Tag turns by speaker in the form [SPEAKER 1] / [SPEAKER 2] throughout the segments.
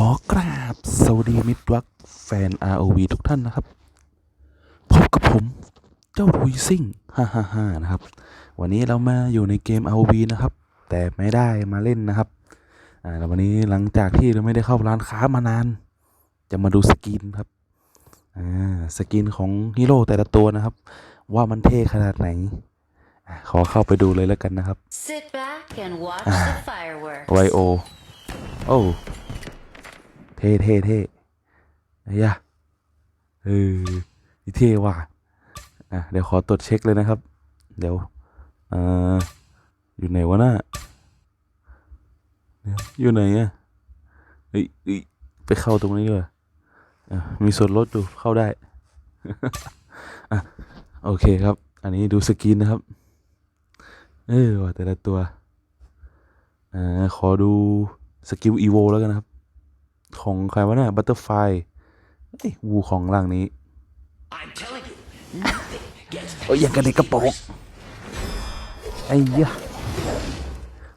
[SPEAKER 1] ขอกราบสวัสดีมิตรรักแฟน ROV ทุกท่านนะครับ พบกับผมเจ้าทุยซิ่งฮ่าฮ่าฮ่านะครับ วันนี้เรามาอยู่ในเกม ROV นะครับ แต่ไม่ได้มาเล่นนะครับอ่าแล้ววันนี้หลังจากที่เราไม่ได้เข้าร้านค้ามานาน จะมาดูสกินครับอ่าสกินของฮีโร่แต่ละตัวนะครับ ว่ามันเท่ขนาดไหนอะขอเข้าไปดูเลยแล้วกันนะครับ
[SPEAKER 2] Sit back and watch the fireworks.
[SPEAKER 1] ไวโอโอ้ เท่เท่เท่ไอ้ยะเออนี่เท่ว่ะอะเดี๋ยวขอตรวจเช็คเลยนะครับ เดี๋ยวเอ่ออยู่ไหนวะน่ะอยู่ไหนอะเฮ้ยไปเข้าตรงนี้เลยอะมีส่วนลดอยู่เข้าได้อะโอเคครับ อันนี้ดูสกินนะครับ เออแต่ละตัวอ่าขอดูสกิลอีโวแล้วกันนะครับ ของใครวะเนี่ยบัตเตอร์ไฟเอ้ยวูของล่างนี้
[SPEAKER 3] I'm telling you,
[SPEAKER 1] โอ้ยอย่างกันในกระโปรงไอ้ยะ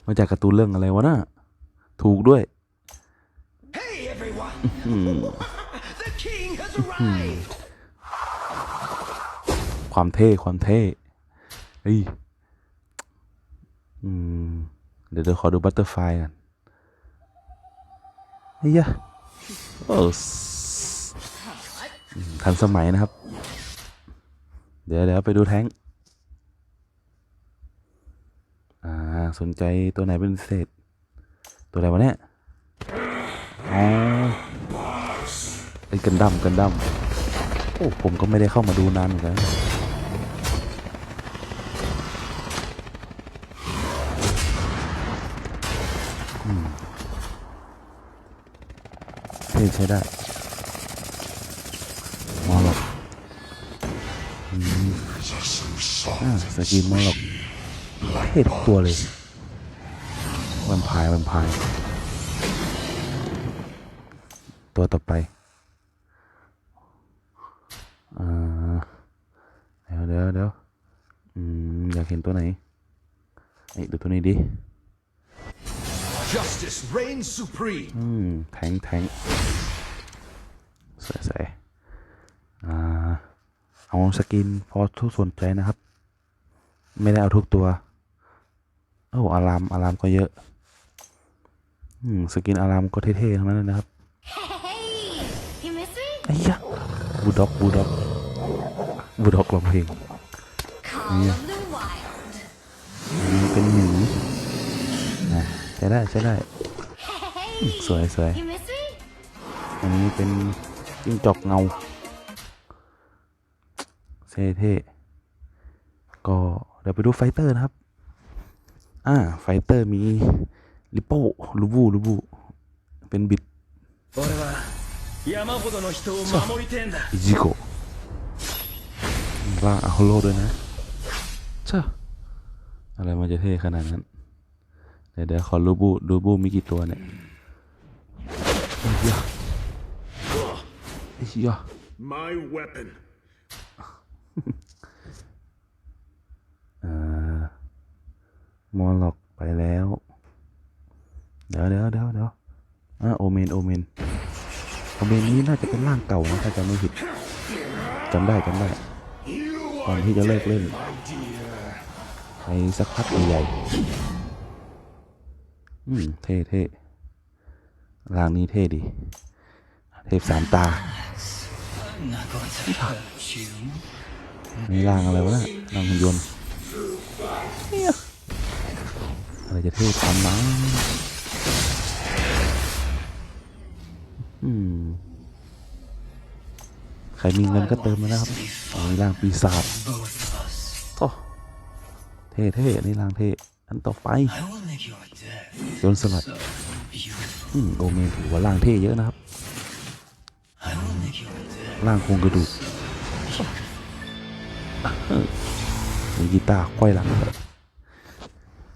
[SPEAKER 1] มาจากการ์ตูนเรื่องอะไรวะน่ะถูกด้วย
[SPEAKER 3] hey everyone, the king has arrived.
[SPEAKER 1] ความเท่ ความเท่เฮ้ยอืมเดี๋ยวเดี๋ยวขอดูบัตเตอร์ไฟกัน ไอ้ยโอ้ทันสมัยนะครับ เดี๋ยวเดี๋ยวไปดูแท้งอ่าสนใจตัวไหนเป็นพิเศษ ตัวอะไรวะเนี่ยอ๋อไอ้กันดั้มกันดั้มโอ้ผมก็ไม่ได้เข้ามาดูนานเหมือนกัน เท่ใช้ได้มอลล็อกสกินมอลล็อกเท่ทุกตัวเลยแวมไพร์แวมไพร์ตัวต่อไปเดี๋ยวเดี๋ยวเดี๋ยวอยากเห็นตัวไหนไอ้ดูตัวนี้ดิ
[SPEAKER 3] Justice reigns supreme.
[SPEAKER 1] อืมแทงแทงสวยสวยอ่าเอาสกินพอทุกสนใจนะครับ ไม่ได้เอาทุกตัว โอ้อารามอารามก็เยอะ อืม สกินอารามก็เท่ๆทั้งนั้นเลยนะครับ
[SPEAKER 2] Hey, you miss me?
[SPEAKER 1] ไอ้ยะบูด็อกบูด็อกบูด็อกร้องเพลง
[SPEAKER 2] Call of the wild.
[SPEAKER 1] อันนี้เป็นหมีอะ ใช้ได้ใช้ได้ สวยสวยอันนี้เป็นจิ้งจอกเงาเซเทก็เดี๋ยวไปดูไฟเตอร์นะครับ อ่า ไฟเตอร์มีลิโป้ลูบูลูบูเป็นบิดอิจิโกล่างอาโฮโลด้วยนะเช่อะไรมันจะเท่ขนาดนั้น ดี๋ยวเดี๋ยวขอลูบูลูบูมีกี่ตัวเนี่ยไอ้ยะไอ้ยะ
[SPEAKER 3] My weapon.
[SPEAKER 1] อ่ามอลล็อกไปแล้ว เดี๋ยวเดี๋ยวเดี๋ยวเดี๋ยวอ่าโอเมนโอเมนโอเมนนี้น่าจะเป็นร่างเก่านะถ้าจำไม่ผิดจำได้จำได้ก่อนที่จะเลิกเล่นไปสักพักใหญ่ๆ อืมเท่เท่ร่างนี้เท่ดี เทพสามตานี่ร่างอะไรวะเนะร่างหุ่นยนต์เฮียอะไรจะเท่ทำนะอืมใครมีเงินก็เติมมานะครับในร่างปีศาจโอ้เท่เท่อันนี้ร่างเท่อันต่อไป โจนสลัดอืมโอเมนถือว่าร่างเท่เยอะนะครับร่างโครงกระดูกมีกีตาร์ควายหลังด้วย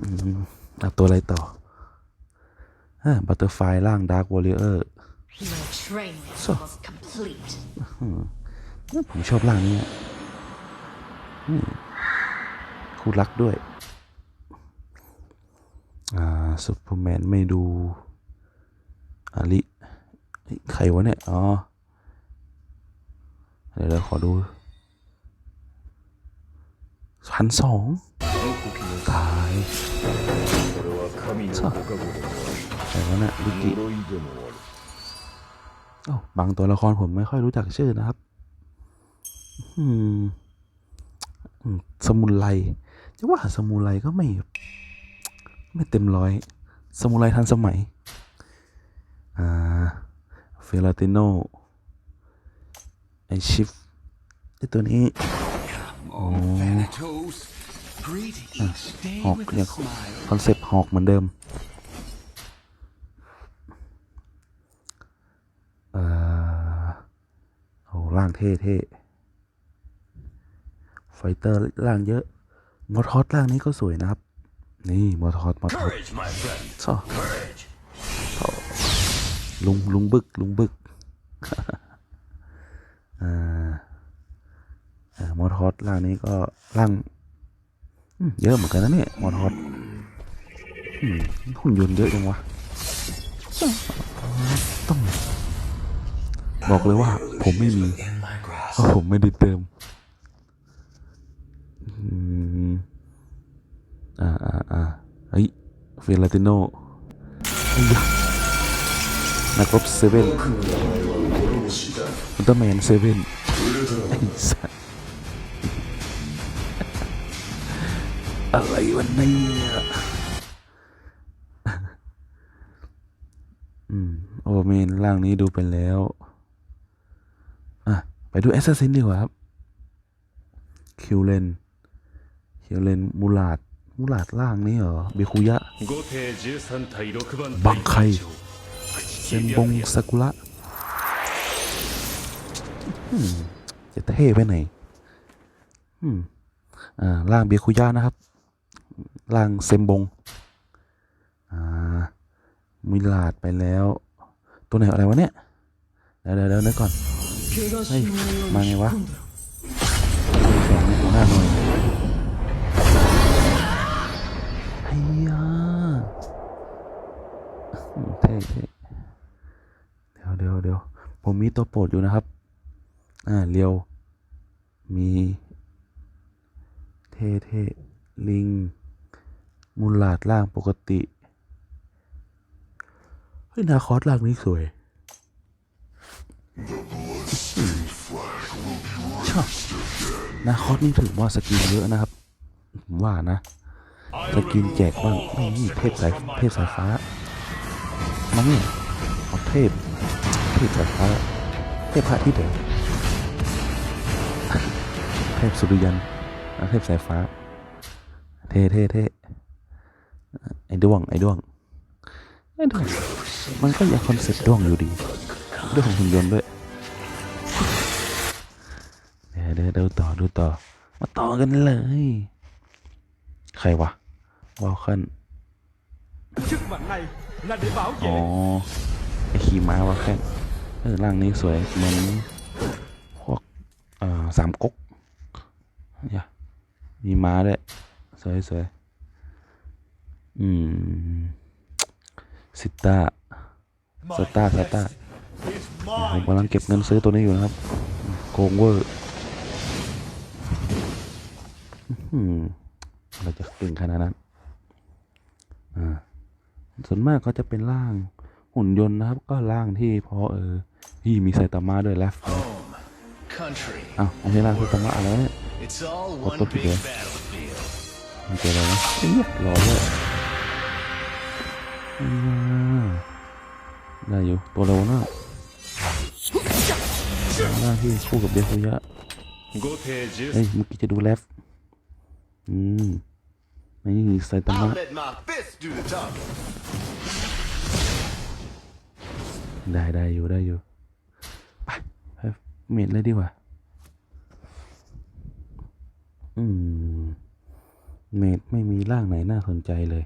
[SPEAKER 1] อืมเอาตัวอะไรต่อบัตเตอร์ไฟร่างดาร์กวอลเลอร์
[SPEAKER 2] Your training is
[SPEAKER 1] So-
[SPEAKER 2] almost complete.
[SPEAKER 1] ผมชอบร่างนี้อะอืมคู่รักด้วยอ่า ซูเปอร์แมนไม่ดูอาลิใครวะเนี่ย อ๋อ เดี๋ยวเราขอดูพันสองตายใช่วะเนี่ยลุกิโอ้บางตัวละครผมไม่ค่อยรู้จักชื่อนะครับ อืม สมุนไลจะว่าสมุนไลก็ไม่ ไม่เต็มร้อยสมุไรทันสมัย อ่า เฟลาติโนไอชิฟไอตัวนี้
[SPEAKER 4] Oh, Thanatos. Greet each day
[SPEAKER 1] หอกเนี่ยคอนเซปต์หอกเหมือนเดิม เอ่อโอ้ร่างเท่เท่ไฟเตอร์ร่างเยอะมอทอสร่างนี้ก็สวยนะครับ นี่มอทอสมอทอส
[SPEAKER 3] Courage my friend
[SPEAKER 1] ชอบ
[SPEAKER 3] Courage
[SPEAKER 1] ลุงลุงบึกลุงบึกอ่าอ่ามอทอสร่างนี้ก็ร่างอืมเยอะเหมือนกันนะเนี่ยมอทอสอืมหุ่นยนต์เยอะจังวะต้อง บอกเลยว่าผมไม่มี
[SPEAKER 4] In my grasp.
[SPEAKER 1] เพราะผมไม่ได้เติม อืม อ่าอ่าอ่าเฮ้ยเฟลาติโนอ้ยะนักรบเซเว่นอุลตร้าแมนเซเว่นไอ้สัสอะไรวันนี้อืม โอเมนร่างนี้ดูไปแล้ว อะ ไปดูแอสซัสซินดีกว่าครับ คิวเลน คิวเลนมูลาด มูลาดล่างนี่เหรอเบคุยะ บัง
[SPEAKER 3] ไค
[SPEAKER 1] เซนบงสากุระจะเท่ไปไหนอ่าล่างเบคุยะนะครับ ล่างเซมบง อ่ามิลาดไปแล้ว ตัวไหนอะไรวะเนี่ย เดี๋ยวเดี๋ยวเดี๋ยกก่อน เฮ้ย มาไงวะแข็งหน้าหน่อย อ้ยอืมเท่เท่เดี๋ยวเดี๋ยวเดี๋ยวผมมีตัวโปรดอยู่นะครับ อ่าเรียว มี เท่เท่ลิง มูลาดล่างปกติ เฮ้ย นาคอสล่างนี้สวยชอบนาคอสนี่ถือว่าสกินเยอะนะครับ ผมว่านะ สกินแจกบ้างนี่เทพสายเทพสายฟ้าน้องเนี่เอาเทพเทพสายฟ้าเทพพระที่เดิมเทพสุริยันเทพสายฟ้า เท่เท่เท่ไอ้ดวงไอ้ดวงไอ้ดวงมันก็ยังคอนเซ็ปต์ดวงอยู่ดีดวงหุ่นยนต์ด้วยเดี๋ยวเดี๋ยวดูต่อดูต่อมาต่อกันเลย ใครวะ วอลคัน
[SPEAKER 5] Sức mạnh này là để bảo
[SPEAKER 1] อ๋อ
[SPEAKER 5] vệ
[SPEAKER 1] ไอขี่ม้าวอลคันเออร่างนี้สวยเหมือนพวกเอ่อสามก๊กเนี่ยมีม้าด้วยสวยสวยอืมซิต้าสต้าสต้า
[SPEAKER 5] is
[SPEAKER 1] ผม
[SPEAKER 5] mine.
[SPEAKER 1] กำลังเก็บเงินซื้อตัวนี้อยู่นะครับ โกงเวอร์อื้อหืออะไรจะเก่งขนาดนั้น อ่าส่วนมากก็จะเป็นร่างหุ่นยนต์นะครับ ก็ร่างที่พอเออที่มีไซตามะด้วยแลฟ
[SPEAKER 4] Home. Country.
[SPEAKER 1] อ้าวไม่ใช่ร่างไซตามะอะไรวะเนี่ย
[SPEAKER 4] It's all
[SPEAKER 1] What
[SPEAKER 4] one
[SPEAKER 1] the
[SPEAKER 4] big
[SPEAKER 1] hell?
[SPEAKER 4] battlefield.
[SPEAKER 1] มันเจออะไรนะเอ้ยรอเลยอ้าวได้อยู่ตัวเร็วนะร่างที่คู่กับเดคุยะ
[SPEAKER 3] 5艇
[SPEAKER 1] เฮ้ยเมื่อกี้จะดูแลฟอืม นี่ไซตามะ
[SPEAKER 6] let my fist do the talking.
[SPEAKER 1] ได้ได้อยู่ได้อยู่ไปไปเมดเลยดีกว่า อืม เมดไม่มีร่างไหนน่าสนใจเลย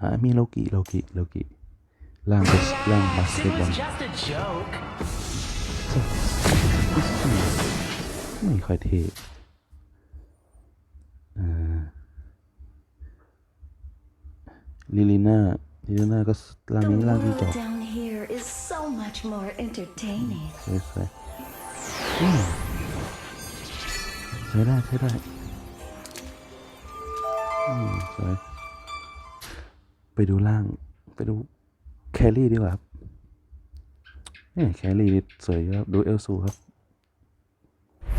[SPEAKER 1] อ่ามีโลกิโลกิโลกิร่างเบสร่างบาสเกตบอล
[SPEAKER 4] just a joke.
[SPEAKER 1] ไม่ค่อยเท่อ่า ลิลิน่าทีหน้าก็ร่าง
[SPEAKER 6] The
[SPEAKER 1] นี้ร่างที่จอบ
[SPEAKER 6] world down here is so much more entertaining.
[SPEAKER 1] สวยสวยอืมใช้ได้ใช้ได้อืมสวยไปดูล่าง ไปดูแครี่ดีกว่าครับเนี่ยแครี่นี่สวยครับ ดูเอลซูครับ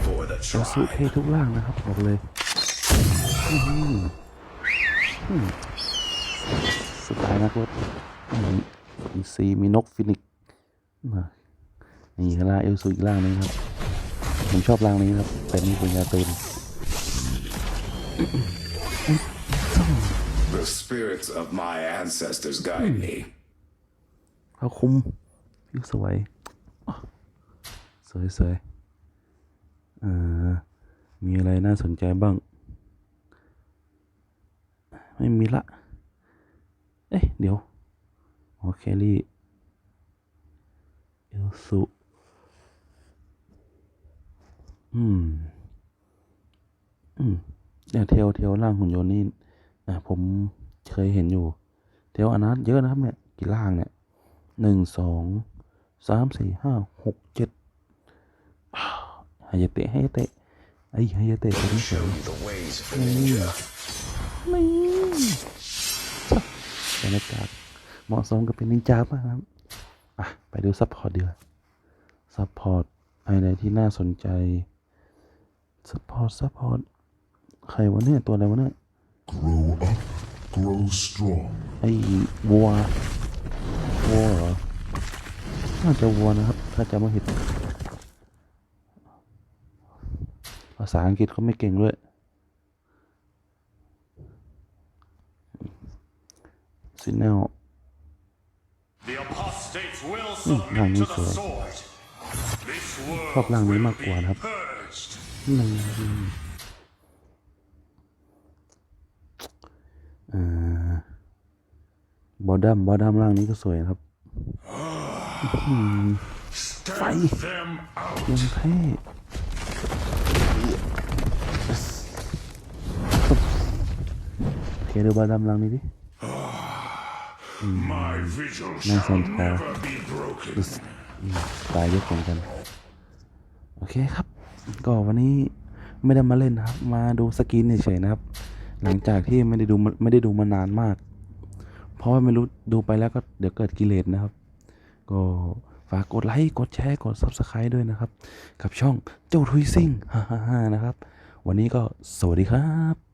[SPEAKER 4] For the
[SPEAKER 1] เอลซูเท่ทุกล่างนะครับบอกเลยอื้อหืออืม สไตล์นักรบมีซีมีนกฟินิกซ์อะนี่ล่างเอลซูอีกล่างหนึงครับ ผมชอบร่างนี้ครับ แต่นี่เป็นยาตื่น
[SPEAKER 7] The spirits of my ancestors guide me.
[SPEAKER 1] เขาคุมพี่สวยอะสวยสวยเอ่อมีอะไรน่าสนใจบ้าง ไม่มีละ เอ๊ะเดี๋ยวโอเคลี่เอลสุอืม อืมเนี่ยเทลเทลร่างหุ่นยนต์นี่อะผมเคยเห็นอยู่ เทลอนาถเยอะนะครับเนี่ยกี่ร่างเนี่ยหนึ่งสองสามสี่ห้าหกเจ็ดอ้าวฮายาเตะฮายาเตะไอ้ฮายาเตะตัวนี้สวย
[SPEAKER 7] The ways of the
[SPEAKER 1] นี่
[SPEAKER 7] ninja.
[SPEAKER 1] นี่บ รรยากาศเหมาะสมกับเป็นนินจามากครับ อะ ไปดูซัพพอร์ตดีกว่าซัพพอร์ตอะไรที่น่าสนใจซัพพอร์ตซัพพอร์ตใครวะเนี่ยตัวอะไรวะเนี่ย
[SPEAKER 8] Grow up, grow strong.
[SPEAKER 1] ไอ้วัววัวเหรอน่าจะวัวนะครับ ถ้าจะไม่ผิดภาษาอังกฤษเขาไม่เก่งด้วย ซินแนล
[SPEAKER 3] The apostates will
[SPEAKER 1] ร่างนี้
[SPEAKER 3] submit
[SPEAKER 1] ส
[SPEAKER 3] to
[SPEAKER 1] วย
[SPEAKER 3] the sword. This
[SPEAKER 1] ชอบ
[SPEAKER 3] world
[SPEAKER 1] ร่างนี้
[SPEAKER 3] will
[SPEAKER 1] มากกว่า
[SPEAKER 3] be
[SPEAKER 1] นะครับ
[SPEAKER 3] purged.
[SPEAKER 1] หนึ่งเอ่อบอดัมบอดัมร่างนี้ก็สวยนะครับ
[SPEAKER 3] Stamp them out.
[SPEAKER 1] ยังเท่โอเคดูบอดัมร่างนี้ดิ
[SPEAKER 3] My vigil
[SPEAKER 1] Nice
[SPEAKER 3] shall
[SPEAKER 1] and far.
[SPEAKER 3] never be broken.
[SPEAKER 1] ตายเยอะเหมือนกัน โอเคครับ ก็วันนี้ไม่ได้มาเล่นนะครับ มาดูสกินเฉยๆนะครับ หลังจากที่ไม่ได้ดูมาไม่ได้ดูมานานมาก เพราะว่าไม่รู้ดูไปแล้วก็เดี๋ยวเกิดกิเลสนะครับ ก็ฝากกดไลค์ กดแชร์ กด Subscribe ด้วยนะครับ กับช่องเจ้าทุยซิ่งฮ่าฮ่าฮ่านะครับ วันนี้ก็สวัสดีครับ